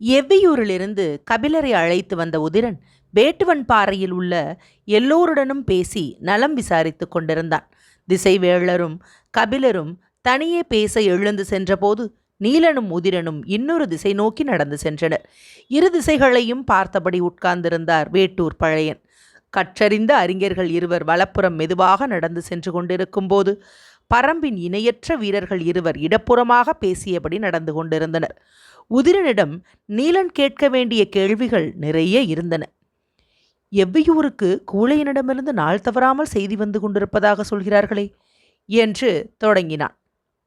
எவ்வியூரிலிருந்து கபிலரை அழைத்து வந்த உதிரன் வேட்டுவன் பாறையில் உள்ள எல்லோருடனும் பேசி நலம் விசாரித்துக் கொண்டிருந்தான். திசைவேளரும் கபிலரும் தனியே பேச எழுந்து சென்றபோது நீலனும் உதிரனும் இன்னொரு திசை நோக்கி நடந்து சென்றனர். இரு திசைகளையும் பார்த்தபடி உட்கார்ந்திருந்தார் வேட்டூர் பழையன். கற்றறிந்த அறிஞர்கள் இருவர் வலப்புறம் மெதுவாக நடந்து சென்று கொண்டிருக்கும்போது பரம்பின் இணையற்ற வீரர்கள் இருவர் இடப்புறமாக பேசியபடி நடந்து கொண்டிருந்தனர். உதிரனிடம் நீலன் கேட்க வேண்டிய கேள்விகள் நிறைய இருந்தன. எவ்வியூருக்கு கூழையனிடமிருந்து நாள் தவறாமல் செய்தி வந்து கொண்டிருப்பதாக சொல்கிறார்களே என்று தொடங்கினான்.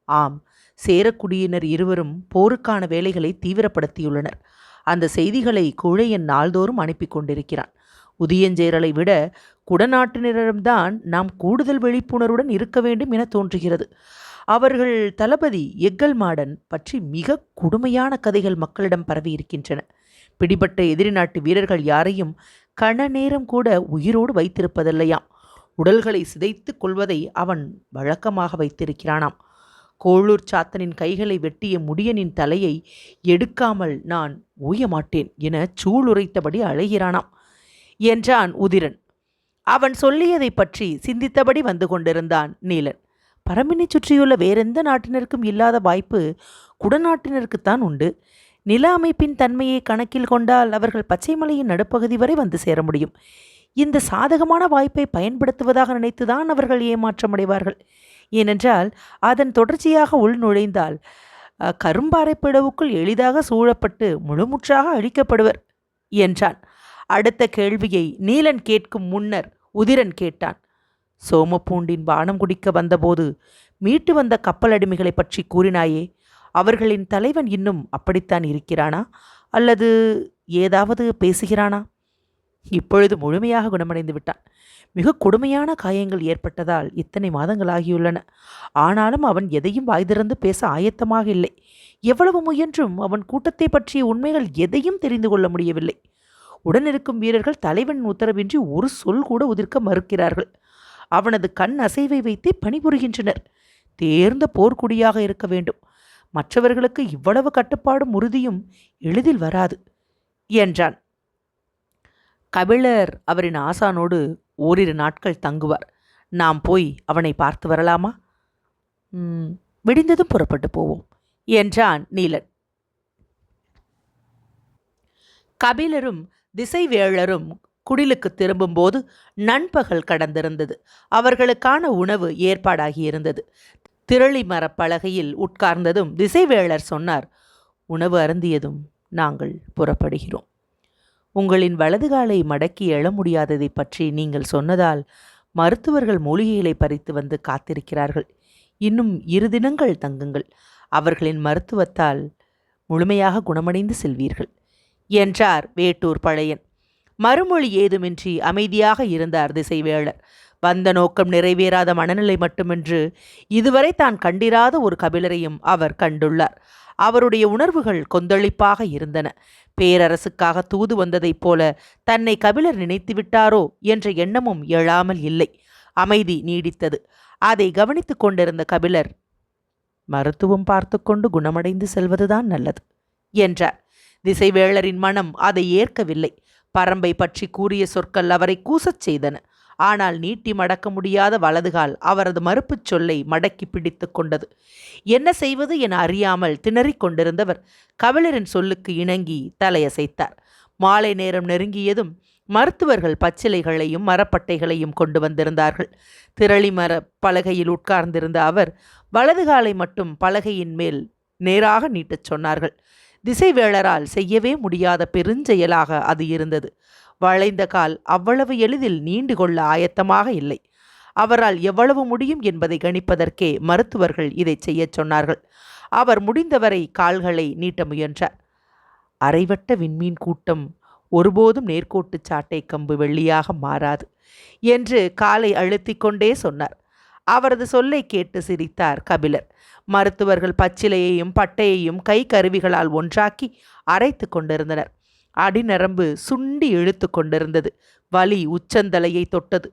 ஆம் சேரக்குடியினர் இருவரும் போருக்கான வேலைகளை தீவிரப்படுத்தியுள்ளனர். அந்த செய்திகளை கூழையன் நாள்தோறும் அனுப்பி கொண்டிருக்கிறான். உதியஞ்சேரலை விட குடநாட்டினரிடம்தான் நாம் கூடுதல் விழிப்புணர்வுடன் இருக்க வேண்டும் என தோன்றுகிறது. அவர்கள் தளபதி எக்கல் மாடன் பற்றி மிக கொடுமையான கதைகள் மக்களிடம் பரவி இருக்கின்றன. பிடிபட்ட எதிரி நாட்டு வீரர்கள் யாரையும் கண நேரம் கூட உயிரோடு வைத்திருப்பதில்லையாம். உடல்களை சிதைத்து கொள்வதை அவன் வழக்கமாக வைத்திருக்கிறானாம். கோளூர் சாத்தனின் கைகளை வெட்டிய முடியனின் தலையை எடுக்காமல் நான் ஓய மாட்டேன் என சூளுரைத்தபடி அழைகிறானாம். என்றான் உதிரன். அவன் சொல்லியதைப் பற்றி சிந்தித்தபடி வந்து கொண்டிருந்தான் நீலன். பரம்பினை சுற்றியுள்ள வேறெந்த நாட்டினருக்கும் இல்லாத வாய்ப்பு குடநாட்டினருக்குத்தான் உண்டு. நில அமைப்பின் தன்மையை கணக்கில் கொண்டால் அவர்கள் பச்சைமலையின் நடுப்பகுதி வரை வந்து சேர முடியும். இந்த சாதகமான வாய்ப்பை பயன்படுத்துவதாக நினைத்துதான் அவர்கள் ஏமாற்றமடைவார்கள். ஏனென்றால் அதன் தொடர்ச்சியாக உள் நுழைந்தால் கரும்பாறை பிளவுக்குள் எளிதாக சூழப்பட்டு முழுமுற்றாக அழிக்கப்படுவர் என்றான். அடுத்த கேள்வியை நீலன் கேட்கும் முன்னர் உதிரன் கேட்டான். சோமப்பூண்டின் பானம் குடிக்க வந்தபோது மீட்டு வந்த கப்பல் அடிமைகளை பற்றி கூறினாயே அவர்களின் தலைவன் இன்னும் அப்படித்தான் இருக்கிறானா? அல்லது ஏதாவது பேசுகிறானா? இப்பொழுது முழுமையாக குணமடைந்து விட்டான். மிக கொடுமையான காயங்கள் ஏற்பட்டதால் இத்தனை மாதங்கள் ஆகியுள்ளன ஆனாலும் அவன் எதையும் வாய் திறந்து பேச ஆயத்தமாக இல்லை. எவ்வளவு முயன்றும் அவன் கூட்டத்தை பற்றிய உண்மைகள் எதையும் தெரிந்து கொள்ள முடியவில்லை. உடனிருக்கும் வீரர்கள் தலைவன் உத்தரவின்றி ஒரு சொல் கூட உதிர்க்க மறுக்கிறார்கள். அவனது கண் அசைவை வைத்தே பணிபுரிகின்றனர். தேர்ந்த போர்க்குடியாக இருக்க வேண்டும். மற்றவர்களுக்கு இவ்வளவு கட்டுப்பாடும் உறுதியும் எளிதில் வராது என்றான். கபிலர் அவரின் ஆசானோடு ஓரிரு நாட்கள் தங்குவார். நாம் போய் அவனை பார்த்து வரலாமா? "ம், விடிந்ததும் புறப்பட்டு போவோம் என்றான் நீலன். கபிலரும் திசைவேளரும் குடிலுக்கு திரும்பும்போது நண்பகல் கடந்திருந்தது. அவர்களுக்கான உணவு ஏற்பாடாகியிருந்தது திரளி மரப்பலகையில் உட்கார்ந்ததும் திசைவேளர் சொன்னார் உணவு அருந்தியதும் நாங்கள் புறப்படுகிறோம். உங்களின் வலதுகாலை மடக்கி எழ முடியாததை பற்றி நீங்கள் சொன்னதால் மருத்துவர்கள் மூலிகைகளை பறித்து வந்து காத்திருக்கிறார்கள். இன்னும் இரு தினங்கள் தங்குங்கள். அவர்களின் மருத்துவத்தால் முழுமையாக குணமடைந்து செல்வீர்கள் என்றார் வேட்டூர் பழையன். மறுமொழி ஏதுமின்றி அமைதியாக இருந்தார் திசைவேளர் வந்த நோக்கம் நிறைவேறாத மனநிலை மட்டுமின்று இதுவரை தான் கண்டிராத ஒரு கபிலரையும் அவர் கண்டுள்ளார். அவருடைய உணர்வுகள் கொந்தளிப்பாக இருந்தன. பேரரசுக்காக தூது வந்ததைப் போல தன்னை கபிலர் நினைத்து விட்டாரோ என்ற எண்ணமும் எழாமல் இல்லை. அமைதி நீடித்தது. அதை கவனித்துக் கொண்டிருந்த கபிலர் மருத்துவம் பார்த்து கொண்டு குணமடைந்து செல்வதுதான் நல்லது என்றார். திசைவேளரின் மனம் அதை ஏற்கவில்லை. பரம்பை பற்றி கூறிய சொற்கள் அவரை கூசச் செய்தன. ஆனால் நீட்டி மடக்க முடியாத வலதுகால் அவரது மறுப்புச் சொல்லை மடக்கி பிடித்து கொண்டது. என்ன செய்வது என அறியாமல் திணறிக் கொண்டிருந்தவர் கபிலரின் சொல்லுக்கு இணங்கி தலையசைத்தார். மாலை நேரம் நெருங்கியதும் மருத்துவர்கள் பச்சிலைகளையும் மரப்பட்டைகளையும் கொண்டு வந்திருந்தார்கள். திரளி மர பலகையில் உட்கார்ந்திருந்த அவர் வலது காலை மட்டும் பலகையின் மேல் நேராக நீட்டச் சொன்னார்கள். திசைவேளரால் செய்யவே முடியாத பெருஞ்செயலாக அது இருந்தது. வளைந்த கால் அவ்வளவு எளிதில் நீண்டு கொள்ள ஆயத்தமாக இல்லை. அவரால் எவ்வளவு முடியும் என்பதை கணிப்பதற்கே மருத்துவர்கள் இதை செய்யச் சொன்னார்கள். அவர் முடிந்தவரை கால்களை நீட்ட முயன்றார். அரைவட்ட விண்மீன் கூட்டம் ஒருபோதும் நேர்கோட்டு சாட்டை கம்பு வெள்ளியாக மாறாது என்று காலை அழுத்திக் கொண்டே சொன்னார். அவரது சொல்லை கேட்டு சிரித்தார் கபிலர். மருத்துவர்கள் பச்சிலையையும் பட்டையையும் கை கருவிகளால் ஒன்றாக்கி அரைத்து கொண்டிருந்தனர். அடிநரம்பு சுண்டி இழுத்து கொண்டிருந்தது. வலி உச்சந்தலையை தொட்டது.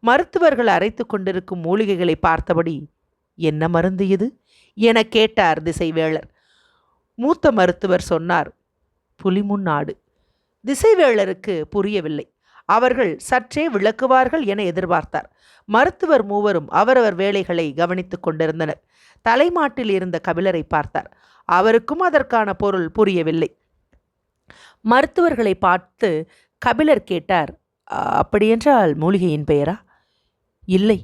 மருத்துவர்கள் அரைத்து கொண்டிருக்கும் மூலிகைகளை பார்த்தபடி என்ன மருந்து இது? என கேட்டார் திசைவேளர். மூத்த மருத்துவர் சொன்னார் புலிமுன் நாடு திசைவேளருக்கு புரியவில்லை. அவர்கள் சற்றே விளக்குவார்கள் என எதிர்பார்த்தார். மருத்துவர் மூவரும் அவரவர் வேலைகளை கவனித்துக் கொண்டிருந்தனர். தலைமாட்டில் இருந்த கபிலரை பார்த்தார். அவருக்கும் அதற்கான பொருள் புரியவில்லை. மருத்துவர்களை பார்த்து கபிலர் கேட்டார் அப்படியென்றால் மூலிகையின் பெயரா? இல்லை.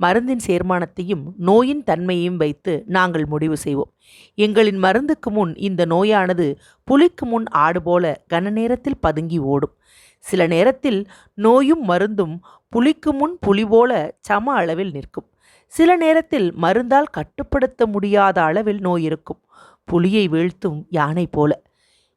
மருந்தின் சேர்மானத்தையும் நோயின் தன்மையையும் வைத்து நாங்கள் முடிவு செய்வோம். எங்களின் மருந்துக்கு முன் இந்த நோயானது புலிக்கு முன் ஆடு போல கன நேரத்தில் பதுங்கி ஓடும். சில நேரத்தில் நோயும் மருந்தும் புலிக்கு முன் புலி போல சம அளவில் நிற்கும். சில நேரத்தில் மருந்தால் கட்டுப்படுத்த முடியாத அளவில் நோய் இருக்கும். புலியை வீழ்த்தும் யானை போல.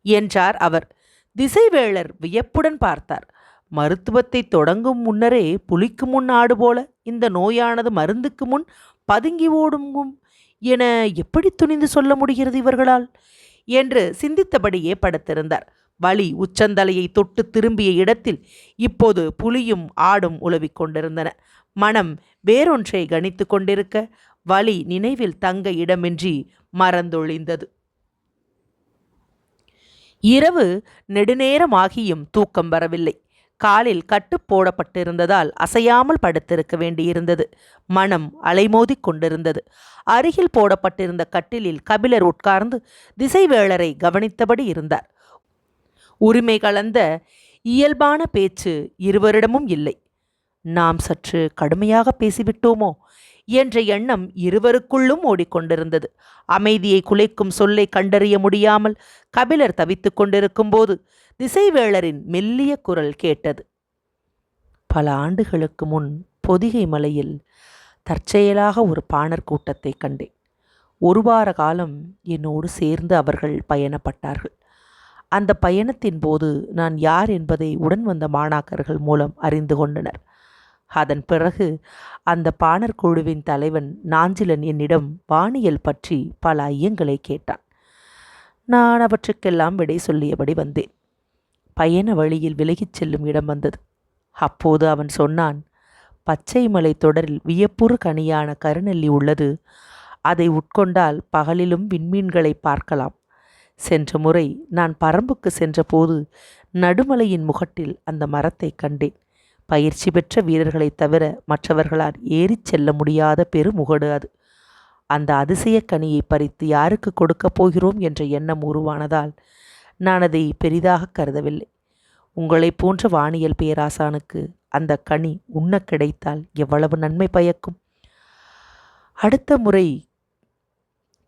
என்றார் அவர். திசைவேளர் வியப்புடன் பார்த்தார். மருத்துவத்தை தொடங்கும் முன்னரே புலிக்கு முன் ஆடு போல இந்த நோயானது மருந்துக்கு முன் பதுங்கி ஓடுங்கும் என எப்படி துணிந்து சொல்ல முடிகிறது இவர்களால்? என்று சிந்தித்தபடியே படுத்திருந்தார். வலி உச்சந்தலையை தொட்டு திரும்பிய இடத்தில் இப்போது புலியும் ஆடும் உலவிக் கொண்டிருந்தன. மனம் வேறொன்றை கணித்து கொண்டிருக்க வலி நினைவில் தங்க இடமின்றி மறந்தொழிந்தது. இரவு நெடுநேரமாகியும் தூக்கம் வரவில்லை. காலில் கட்டு போடப்பட்டிருந்ததால் அசையாமல் படுத்திருக்க வேண்டியிருந்தது. மனம் அலைமோதிக் கொண்டிருந்தது. அருகில் போடப்பட்டிருந்த கட்டிலில் கபிலர் உட்கார்ந்து திசைவேளரை கவனித்தபடி இருந்தார். உரிமை கலந்த இயல்பான பேச்சு இருவரிடமும் இல்லை. நாம் சற்று கடுமையாக பேசிவிட்டோமோ? என்ற எண்ணம் இருவருக்குள்ளும் ஓடிக்கொண்டிருந்தது. அமைதியை குலைக்கும் சொல்லை கண்டறிய முடியாமல் கபிலர் தவித்துக் கொண்டிருக்கும் போது திசைவேளரின் மெல்லிய குரல் கேட்டது. பல ஆண்டுகளுக்கு முன் பொதிகை மலையில் தற்செயலாக ஒரு பாணர் கூட்டத்தை கண்டேன். ஒரு வார காலம் என்னோடு சேர்ந்து அவர்கள் பயணப்பட்டார்கள். அந்த பயணத்தின் போது நான் யார் என்பதை உடன் வந்த மாணாக்கர்கள் மூலம் அறிந்து கொண்டனர். அதன் பிறகு அந்த பாணர் குழுவின் தலைவன் நாஞ்சிலன் என்னிடம் வானியல் பற்றி பல ஐயங்களை கேட்டான். நான் அவற்றுக்கெல்லாம் விடை சொல்லியபடி வந்தேன். பயண வழியில் விலகிச் செல்லும் இடம் வந்தது. அப்போது அவன் சொன்னான் பச்சை மலை தொடரில் வியப்புறு கனியான கருநெல்லி உள்ளது. அதை உட்கொண்டால் பகலிலும் விண்மீன்களை பார்க்கலாம். சென்ற முறை நான் பரம்புக்கு சென்றபோது நடுமலையின் முகட்டில் அந்த மரத்தை கண்டேன். பயிற்சி பெற்ற வீரர்களைத் தவிர மற்றவர்களால் ஏறிச் செல்ல முடியாத பெருமுகடு அது. அந்த அதிசய கனியை பறித்து யாருக்கு கொடுக்கப் போகிறோம் என்ற எண்ணம் உருவானதால் நான் அதை பெரிதாக கருதவில்லை. உங்களைப் போன்ற வானியல் பேராசானுக்கு அந்த கனி உண்ண கிடைத்தால் எவ்வளவு நன்மை பயக்கும்? அடுத்த முறை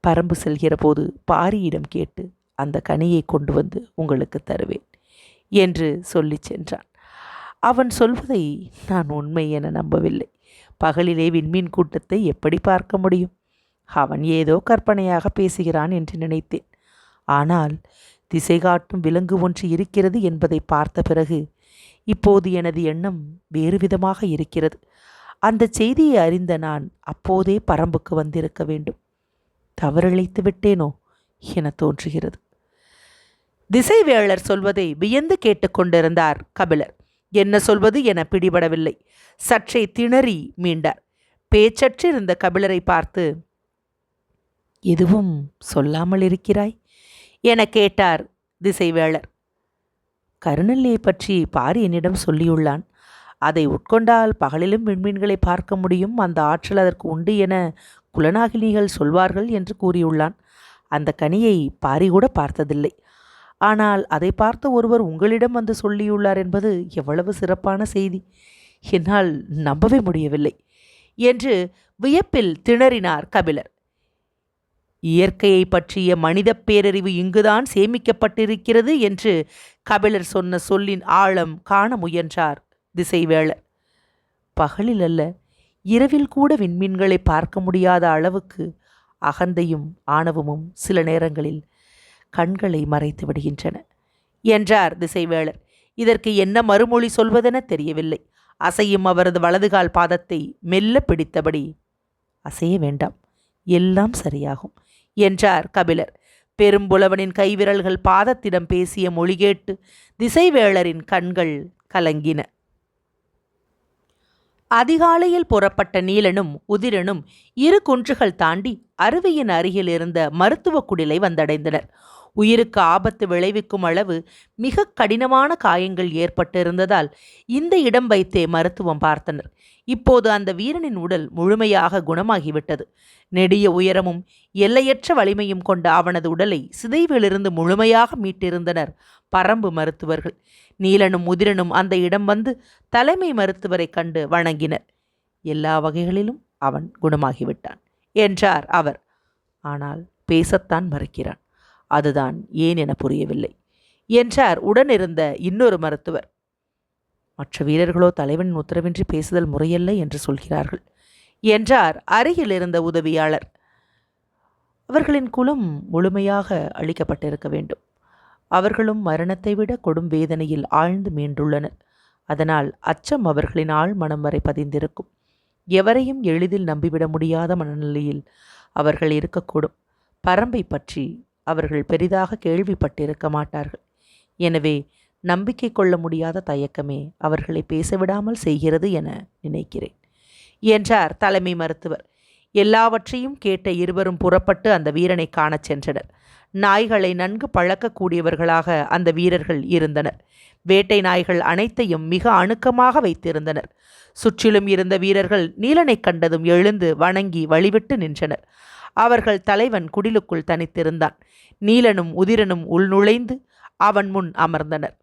பரம்பு செல்கிற போது பாரியிடம் கேட்டு அந்த கனியை கொண்டு வந்து உங்களுக்கு தருவேன் என்று சொல்லி சென்றான். அவன் சொல்வதை நான் உண்மை என நம்பவில்லை. பகலிலே விண்மீன் கூட்டத்தை எப்படி பார்க்க முடியும்? அவன் ஏதோ கற்பனையாக பேசுகிறான் என்று நினைத்தேன். ஆனால் திசை காட்டும் விலங்கு ஒன்று இருக்கிறது என்பதை பார்த்த பிறகு இப்போது எனது எண்ணம் வேறு விதமாக இருக்கிறது. அந்த செய்தியை அறிந்த நான் அப்போதே பரம்புக்கு வந்திருக்க வேண்டும். தவறிழைத்து விட்டேனோ என தோன்றுகிறது. திசைவேளர் சொல்வதை வியந்து கேட்டுக்கொண்டிருந்தார் கபிலர். என்ன சொல்வது என பிடிபடவில்லை. சற்றே திணறி மீண்டார். பேச்சற்றிருந்த கபிலரை பார்த்து எதுவும் சொல்லாமல் இருக்கிறாய்? என கேட்டார் திசைவேளர். கருணல்லியை பற்றி பாரி என்னிடம் சொல்லியுள்ளான். அதை உட்கொண்டால் பகலிலும் விண்மீன்களை பார்க்க முடியும். அந்த ஆற்றல் அதற்கு உண்டு என குலநாகினிகள் சொல்வார்கள் என்று கூறியுள்ளான். அந்த கனியை பாரி கூட பார்த்ததில்லை. ஆனால் அதை பார்த்த ஒருவர் உங்களிடம் வந்து சொல்லியுள்ளார் என்பது எவ்வளவு சிறப்பான செய்தி. என்னால் நம்பவே முடியவில்லை என்று வியப்பில் திணறினார் கபிலர். இயற்கையை பற்றிய மனித பேரறிவு இங்குதான் சேமிக்கப்பட்டிருக்கிறது என்று கபிலர் சொன்ன சொல்லின் ஆழம் காண முயன்றார் திசைவேளர். பகலில் அல்ல இரவில் கூட விண்மீன்களை பார்க்க முடியாத அளவுக்கு அகந்தையும் ஆணவமும் சில நேரங்களில் கண்களை மறைத்து விடுகின்றன. என்றார் திசைவேளர். இதற்கு என்ன மறுமொழி சொல்வதென தெரியவில்லை. அசையும் அவரது வலதுகால் பாதத்தை மெல்ல பிடித்தபடி அசைய வேண்டாம். எல்லாம் சரியாகும் என்றார் கபிலர். பெரும்புலவனின் கைவிரல்கள் பாதத்திடம் பேசிய மொழி கேட்டு திசைவேளரின் கண்கள் கலங்கின. அதிகாலையில் புறப்பட்ட நீலனும் உதிரனும் இரு குன்றுகள் தாண்டி அருவியின் அருகில் இருந்த மருத்துவ குடிலை வந்தடைந்தனர். உயிருக்கு ஆபத்து விளைவிக்கும் அளவு மிக கடினமான காயங்கள் ஏற்பட்டிருந்ததால் இந்த இடம் வைத்தே மருத்துவம் பார்த்தனர். இப்போது அந்த வீரனின் உடல் முழுமையாக குணமாகிவிட்டது. நெடிய உயரமும் எல்லையற்ற வலிமையும் கொண்ட அவனது உடலை சிதைவிலிருந்து முழுமையாக மீட்டிருந்தனர் பரம்பு மருத்துவர்கள். நீலனும் முதிரனும் அந்த இடம் வந்து தலைமை மருத்துவரை கண்டு வணங்கினர். எல்லா வகைகளிலும் அவன் குணமாகிவிட்டான் என்றார் அவர். ஆனால் பேசத்தான் மறுக்கிறான். அதுதான் ஏன் என புரியவில்லை. என்றார் உடனிருந்த இன்னொரு மருத்துவர். மற்ற வீரர்களோ தலைவனின் உத்தரவின்றி பேசுதல் முறையல்ல என்று சொல்கிறார்கள் என்றார் அருகில் இருந்த உதவியாளர். அவர்களின் குலம் முழுமையாக அழிக்கப்பட்டிருக்க வேண்டும். அவர்களும் மரணத்தை விட கொடும் வேதனையில் ஆழ்ந்து மீண்டுள்ளனர். அதனால் அச்சம் அவர்களின் ஆழ் மனம் வரை பதிந்திருக்கும். எவரையும் எளிதில் நம்பிவிட முடியாத மனநிலையில் அவர்கள் இருக்கக்கூடும். பரம்பை பற்றி அவர்கள் பெரிதாக கேள்விப்பட்டிருக்க மாட்டார்கள். எனவே நம்பிக்கை கொள்ள முடியாத தயக்கமே அவர்களை பேசவிடாமல் செய்கிறது என நினைக்கிறேன். என்றார் தலைமை மருத்துவர். எல்லாவற்றையும் கேட்ட இருவரும் புறப்பட்டு அந்த வீரனை காணச் சென்றனர். நாய்களை நன்கு பழக்கக்கூடியவர்களாக அந்த வீரர்கள் இருந்தனர். வேட்டை நாய்கள் அனைத்தையும் மிக அணுக்கமாக வைத்திருந்தனர். சுற்றிலும் இருந்த வீரர்கள் நீலனை கண்டதும் எழுந்து வணங்கி வழிவிட்டு நின்றனர். அவர்கள் தலைவன் குடிலுக்குள் தனித்திருந்தான். நீலனும் உதிரனும் உள்நுழைந்து அவன் முன் அமர்ந்தனர்.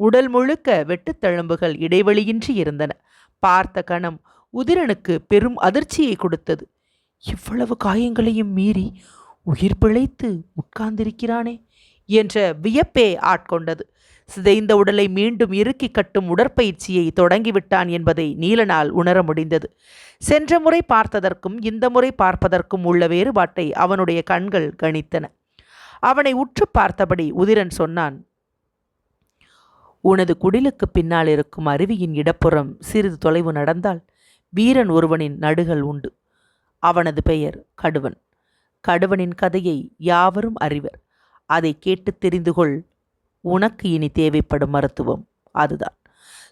உடல் முழுக்க வெட்டுத்தழும்புகள் இடைவெளியின்றி இருந்தன. பார்த்த கணம் உதிரனுக்கு பெரும் அதிர்ச்சியை கொடுத்தது. இவ்வளவு காயங்களையும் மீறி உயிர் பிழைத்து உட்கார்ந்திருக்கிறானே என்ற வியப்பே ஆட்கொண்டது. சிதைந்த உடலை மீண்டும் இறுக்கி கட்டும் உடற்பயிற்சியை தொடங்கிவிட்டான் என்பதை நீலனால் உணர முடிந்தது. சென்ற முறை பார்த்ததற்கும் இந்த முறை பார்ப்பதற்கும் உள்ள வேறுபாட்டை அவனுடைய கண்கள் கணித்தன. அவனை உற்று பார்த்தபடி உதிரன் சொன்னான் உனது குடிலுக்கு பின்னால் இருக்கும் அருவியின் இடப்புறம் சிறிது தொலைவு நடந்தால் வீரன் ஒருவனின் நடுகள் உண்டு. அவனது பெயர் கடுவன். கடுவனின் கதையை யாவரும் அறிவர். அதை கேட்டு தெரிந்து கொள் உனக்கு இனி தேவைப்படும் மருத்துவம். அதுதான்.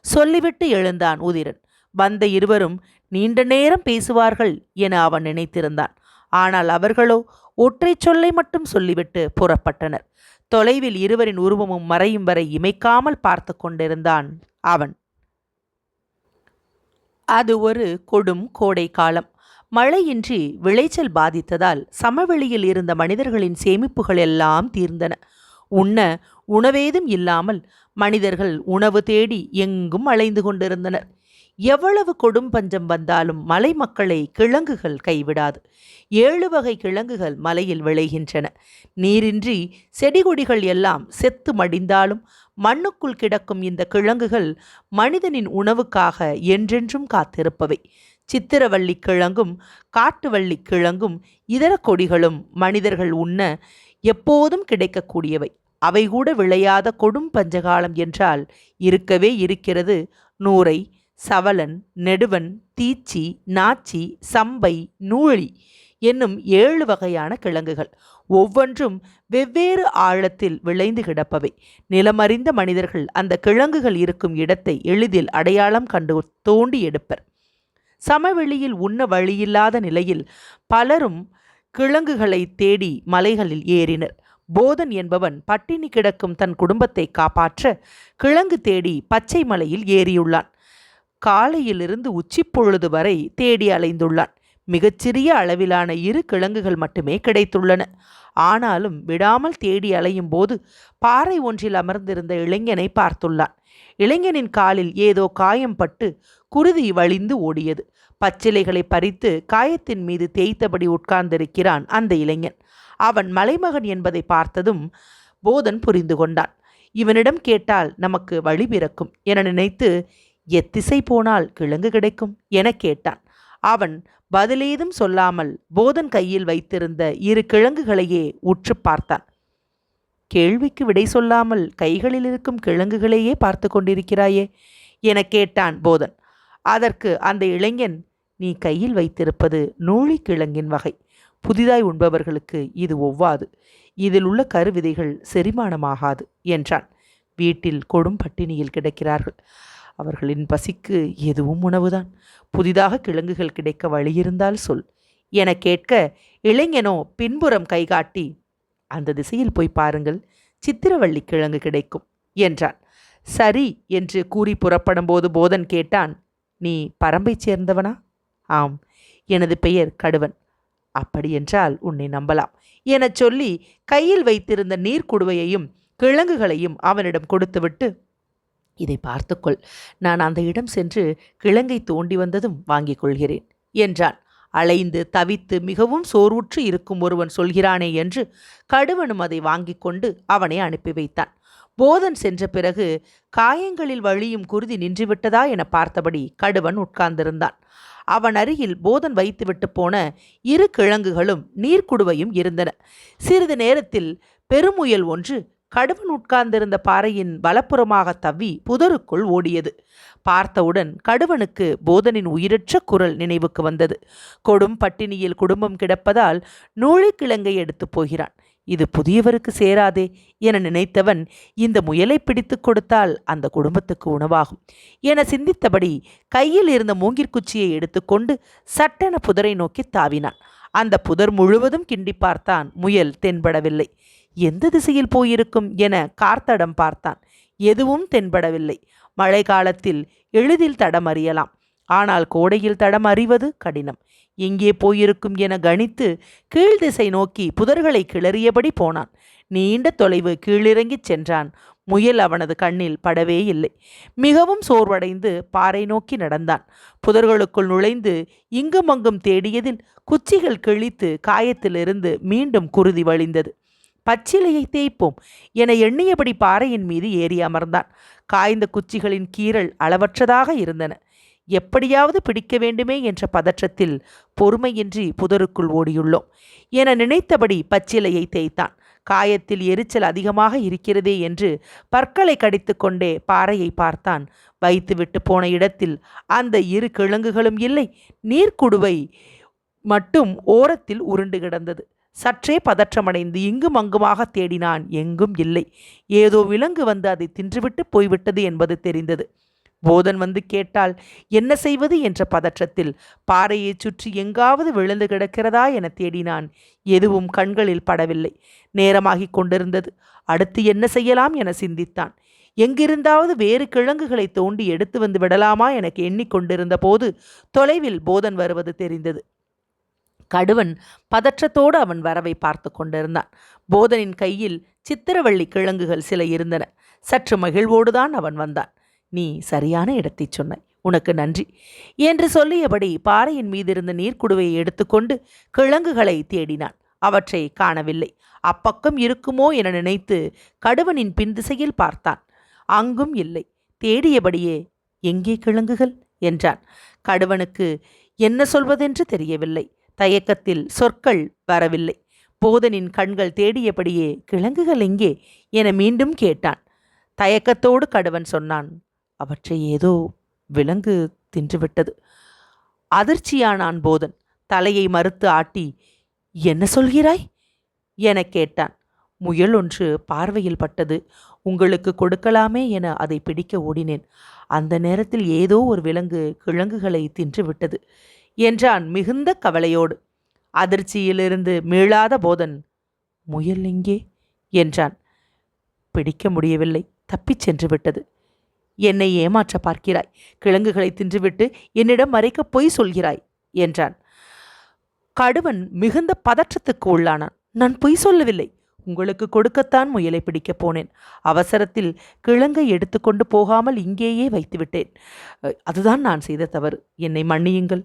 சொல்லிவிட்டு எழுந்தான் உதிரன். வந்த இருவரும் நீண்ட நேரம் பேசுவார்கள் என அவன் நினைத்திருந்தான். ஆனால் அவர்களோ ஒற்றை சொல்லை மட்டும் சொல்லிவிட்டு புறப்பட்டனர். தொலைவில் இருவரின் உருவமும் மறையும் வரை இமைக்காமல் பார்த்து கொண்டிருந்தான் அவன். அது ஒரு கொடும் கோடை காலம். மழையின்றி விளைச்சல் பாதித்ததால் சமவெளியில் இருந்த மனிதர்களின் சேமிப்புகள் எல்லாம் தீர்ந்தன. உண்ண உணவேதும் இல்லாமல் மனிதர்கள் உணவு தேடி எங்கும் அலைந்து கொண்டிருந்தனர். எவ்வளவு கொடும் பஞ்சம் வந்தாலும் மலை மக்களை கிழங்குகள் கைவிடாது. ஏழு வகை கிழங்குகள் மலையில் விளைகின்றன. நீரின்றி செடிகொடிகள் எல்லாம் செத்து மடிந்தாலும் மண்ணுக்குள் கிடக்கும் இந்த கிழங்குகள் மனிதனின் உணவுக்காக என்றென்றும் காத்திருப்பவை. சித்திரவள்ளி கிழங்கும் காட்டுவள்ளி கிழங்கும் இதர கொடிகளும் மனிதர்கள் உண்ண எப்போதும் கிடைக்கக்கூடியவை. அவை கூட விளையாத கொடும் பஞ்சகாலம் என்றால் இருக்கவே இருக்கிறது. நூரை சவலன் நெடுவன் தீச்சி நாச்சி சம்பை நூழி என்னும் ஏழு வகையான கிழங்குகள். ஒவ்வொன்றும் வெவ்வேறு ஆழத்தில் விளைந்து கிடப்பவை. நிலமறிந்த மனிதர்கள் அந்த கிழங்குகள் இருக்கும் இடத்தை எளிதில் அடையாளம் கண்டு தோண்டி எடுப்பர். சமவெளியில் உண்ண வழியில்லாத நிலையில் பலரும் கிழங்குகளை தேடி மலைகளில் ஏறினர். போதன் என்பவன் பட்டினி கிடக்கும் தன் குடும்பத்தை காப்பாற்ற கிழங்கு தேடி பச்சை மலையில் ஏறியுள்ளான். காலையிலிருந்து உச்சிப்பொழுது வரை தேடி அலைந்துள்ளான். மிகச்சிறிய அளவிலான இரு கிழங்குகள் மட்டுமே கிடைத்துள்ளன. ஆனாலும் விடாமல் தேடி அலையும் போது பாறை ஒன்றில் அமர்ந்திருந்த இளைஞனை பார்த்துள்ளான். இளைஞனின் காலில் ஏதோ காயம் பட்டு குருதி வழிந்து ஓடியது. பச்சிலைகளை பறித்து காயத்தின் மீது தேய்த்தபடி உட்கார்ந்திருக்கிறான் அந்த இளைஞன். அவன் மலைமகன் என்பதை பார்த்ததும் போதன் புரிந்து கொண்டான். இவனிடம் கேட்டால் நமக்கு வழி பிறக்கும் என நினைத்து எத்திசை போனால் கிழங்கு கிடைக்கும்? எனக் கேட்டான். அவன் பதிலேதும் சொல்லாமல் போதன் கையில் வைத்திருந்த இரு கிழங்குகளையே உற்று பார்த்தான். கேள்விக்கு விடை சொல்லாமல் கைகளில் இருக்கும் கிழங்குகளையே பார்த்து கொண்டிருக்கிறாயே? எனக் கேட்டான் போதன். அதற்கு அந்த இளைஞன் நீ கையில் வைத்திருப்பது நூழிக்கிழங்கின் வகை. புதிதாய் உண்பவர்களுக்கு இது ஒவ்வாது. இதில் உள்ள கருவிதைகள் செரிமானமாகாது என்றான். வீட்டில் கொடும் பட்டினியில் கிடக்கிறார்கள். அவர்களின் பசிக்கு எதுவும் உணவுதான். புதிதாக கிழங்குகள் கிடைக்க வழியிருந்தால் சொல். என கேட்க இளைஞனோ பின்புறம் கைகாட்டி அந்த திசையில் போய் பாருங்கள். சித்திரவள்ளி கிழங்கு கிடைக்கும் என்றான். சரி என்று கூறி புறப்படும் போது போதன் கேட்டான் நீ பரம்பைச் சேர்ந்தவனா? ஆம். எனது பெயர் கடுவன். அப்படியென்றால் உன்னை நம்பலாம் எனச் சொல்லி கையில் வைத்திருந்த நீர்க்குடுவையையும் கிழங்குகளையும் அவனிடம் கொடுத்துவிட்டு இதை பார்த்துக்கொள் நான் அந்த இடம் சென்று கிழங்கை தோண்டி வந்ததும் வாங்கிக் கொள்கிறேன் என்றான். அலைந்து தவித்து மிகவும் சோர்வுற்று இருக்கும் ஒருவன் சொல்கிறானே என்று கடுவனும் அதை வாங்கிக் கொண்டு அவனை அனுப்பி வைத்தான். போதன் சென்ற பிறகு காயங்களில் வழியும் குருதி நின்றுவிட்டதா? என பார்த்தபடி கடுவன் உட்கார்ந்திருந்தான். அவன் அருகில் போதன் வைத்துவிட்டு போன இரு கிழங்குகளும் நீர்க்குடுவையும் இருந்தன. சிறிது நேரத்தில் பெருமுயல் ஒன்று கடுவன் உட்கார்ந்திருந்த பாறையின் வலப்புறமாக தவ்வி புதருக்குள் ஓடியது. பார்த்தவுடன் கடுவனுக்கு போதனின் உயிரற்ற குரல் நினைவுக்கு வந்தது. கொடும் பட்டினியில் குடும்பம் கிடப்பதால் நூழிக்கிழங்கை எடுத்துப் போகிறான். இது புதியவருக்கு சேராதே என நினைத்தவன் இந்த முயலை பிடித்து கொடுத்தால் அந்த குடும்பத்துக்கு உணவாகும் என சிந்தித்தபடி கையில் இருந்த மூங்கிற்குச்சியை எடுத்துக்கொண்டு சட்டென புதரை நோக்கி தாவினான். அந்த புதர் முழுவதும் கிண்டி பார்த்தான். முயல் தென்படவில்லை. எந்த திசையில் போயிருக்கும்? என கார்த்தடம் பார்த்தான். எதுவும் தென்படவில்லை. மழை காலத்தில் எளிதில் தடம் அறியலாம் ஆனால் கோடையில் தடம் அறிவது கடினம். எங்கே போயிருக்கும் என கணித்து கீழ்திசை நோக்கி புதர்களை கிளறியபடி போனான். நீண்ட தொலைவு கீழிறங்கிச் சென்றான். முயல் அவனது கண்ணில் படவே இல்லை. மிகவும் சோர்வடைந்து பாறை நோக்கி நடந்தான். புதர்களுக்குள் நுழைந்து இங்கும் அங்கும் தேடியதில் குச்சிகள் கிழித்து காயத்திலிருந்து மீண்டும் குருதி வழிந்தது. பச்சிலையை தேய்ப்போம் என எண்ணியபடி பாறையின் மீது ஏறி அமர்ந்தான். காய்ந்த குச்சிகளின் கீறல் அளவற்றதாக இருந்தன. எப்படியாவது பிடிக்க வேண்டுமே என்ற பதற்றத்தில் பொறுமையின்றி புதருக்குள் ஓடியுள்ளோம். என நினைத்தபடி பச்சிலையை தேய்த்தான். காயத்தில் எரிச்சல் அதிகமாக இருக்கிறதே என்று பற்களை கடித்துக்கொண்டே பாறையை பார்த்தான். வைத்துவிட்டு போன இடத்தில் அந்த இரு கிழங்குகளும் இல்லை நீர்க்குடுவை மட்டும் ஓரத்தில் உருண்டு கிடந்தது. சற்றே பதற்றமடைந்து இங்கும் அங்குமாக தேடினான். எங்கும் இல்லை. ஏதோ விலங்கு வந்து அதை தின்றுவிட்டு போய்விட்டது என்பது தெரிந்தது. போதன் வந்து கேட்டால் என்ன செய்வது? என்ற பதற்றத்தில் பாறையைச் சுற்றி எங்காவது விழுந்து கிடக்கிறதா? என தேடினான். எதுவும் கண்களில் படவில்லை. நேரமாகிக் கொண்டிருந்தது. அடுத்து என்ன செய்யலாம் என சிந்தித்தான். எங்கிருந்தாவது வேறு கிழங்குகளை தோண்டி எடுத்து வந்து விடலாமா? எனக்கு எண்ணிக்கொண்டிருந்த போது தொலைவில் போதன் வருவது தெரிந்தது. கடுவன் பதற்றத்தோடு அவன் வரவை பார்த்து கொண்டிருந்தான். போதனின் கையில் சித்திரவள்ளி கிழங்குகள் சில இருந்தன. சற்று மகிழ்வோடுதான் அவன் வந்தான். நீ சரியான இடத்தைச் சொன்னாய். உனக்கு நன்றி. என்று சொல்லியபடி பாறையின் மீதிருந்த நீர்க்குடுவையை எடுத்துக்கொண்டு கிழங்குகளை தேடினான். அவற்றை காணவில்லை. அப்பக்கம் இருக்குமோ என நினைத்து கடுவனின் பின் திசையில் பார்த்தான். அங்கும் இல்லை. தேடியபடியே எங்கே கிழங்குகள்? என்றான். கடுவனுக்கு என்ன சொல்வதென்று தெரியவில்லை. தயக்கத்தில் சொற்கள் வரவில்லை. போதனின் கண்கள் தேடியபடியே கிழங்குகள் எங்கே? என மீண்டும் கேட்டான். தயக்கத்தோடு கடுவன் சொன்னான் அவற்றை ஏதோ விலங்கு தின்றுவிட்டது. அதிர்ச்சியானான் போதன். தலையை மறுத்து ஆட்டி என்ன சொல்கிறாய்? எனக் கேட்டான். முயல் ஒன்று பார்வையில் பட்டது. உங்களுக்கு கொடுக்கலாமே என அதை பிடிக்க ஓடினேன். அந்த நேரத்தில் ஏதோ ஒரு விலங்கு கிழங்குகளை தின்றுவிட்டது என்றான் மிகுந்த கவலையோடு. அதிர்ச்சியிலிருந்து மீளாத போதன் முயல் எங்கே? என்றான். பிடிக்க முடியவில்லை. தப்பிச் சென்று விட்டது என்னை ஏமாற்ற பார்க்கிறாய். கிழங்குகளை தின்றுவிட்டு என்னிடம் மறைக்க பொய் சொல்கிறாய் என்றான். கடுவன் மிகுந்த பதற்றத்துக்கு உள்ளானான். நான் பொய் சொல்லவில்லை. உங்களுக்கு கொடுக்கத்தான் முயலை பிடிக்கப் போனேன். அவசரத்தில் கிழங்கை எடுத்துக்கொண்டு போகாமல் இங்கேயே வைத்துவிட்டேன். அதுதான் நான் செய்த தவறு. என்னை மன்னியுங்கள்.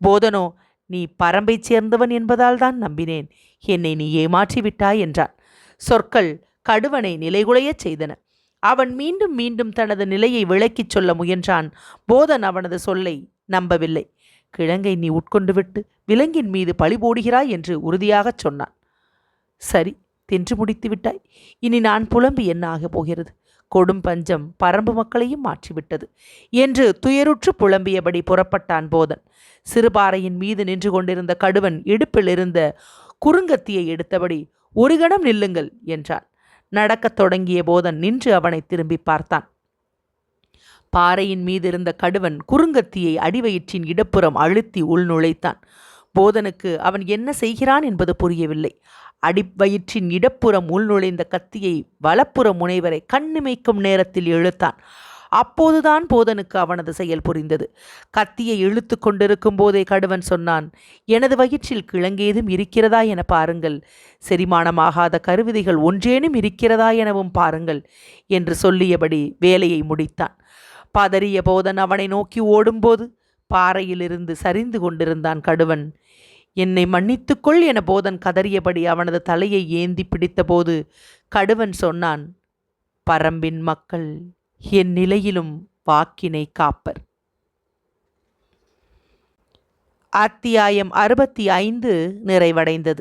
போதனோ நீ பரம்பைச் சேர்ந்தவன் என்பதால் தான் நம்பினேன். என்னை நீ ஏமாற்றி விட்டாய் என்றான். சொற்கள் கடுவனை நிலைகுலையச் செய்தன. அவன் மீண்டும் மீண்டும் தனது நிலையை விளக்கிச் சொல்ல முயன்றான். போதன் அவனது சொல்லை நம்பவில்லை. கிழங்கை நீ உட்கொண்டு விட்டு விலங்கின் மீது பழி போடுகிறாய் என்று உறுதியாகச் சொன்னான். சரி தின்று முடித்து விட்டாய். இனி நான் புலம்பி என்ன ஆகப் போகிறது? கொடும் பஞ்சம் பரம்பு மக்களையும் மாற்றிவிட்டது என்று துயருற்று புலம்பியபடி புறப்பட்டான் போதன். சிறுபாறையின் மீது நின்று கொண்டிருந்த கடுவன் இடுப்பில் இருந்த குறுங்கத்தியை எடுத்தபடி ஒரு கணம் நில்லுங்கள் என்றான். நடக்கத் தொடங்கிய போதன் நின்று அவனை திரும்பி பார்த்தான். பாறையின் மீது இருந்த கடுவன் குறுங்கத்தியை அடிவயிற்றின் இடப்புறம் அழுத்தி உள்நுழைத்தான் போதனுக்கு அவன் என்ன செய்கிறான் என்பது புரியவில்லை. அடிவயிற்றின் இடப்புறம் உள்நுழைந்த கத்தியை வலப்புற முனைவரை கண்ணிமைக்கும் நேரத்தில் இழுத்தான். அப்போதுதான் போதனுக்கு அவனது செயல் புரிந்தது. கத்தியை இழுத்து கொண்டிருக்கும் போதே கடுவன் சொன்னான் எனது வயிற்றில் கிழங்கேதும் இருக்கிறதா என பாருங்கள். செரிமானமாகாத கருவிதைகள் ஒன்றேனும் இருக்கிறதா எனவும் பாருங்கள் என்று சொல்லியபடி வேலையை முடித்தான். பதறிய போதன் அவனை நோக்கி ஓடும்போது பாறையிலிருந்து சரிந்து கொண்டிருந்தான் கடுவன். என்னை மன்னித்துக்கொள் என போதன் கதறியபடி அவனது தலையை ஏந்தி பிடித்தபோது கடுவன் சொன்னான் பரம்பின் மக்கள் என் நிலையிலும் வாக்கினை காப்பர். அத்தியாயம் அறுபத்தி ஐந்து நிறைவடைந்தது.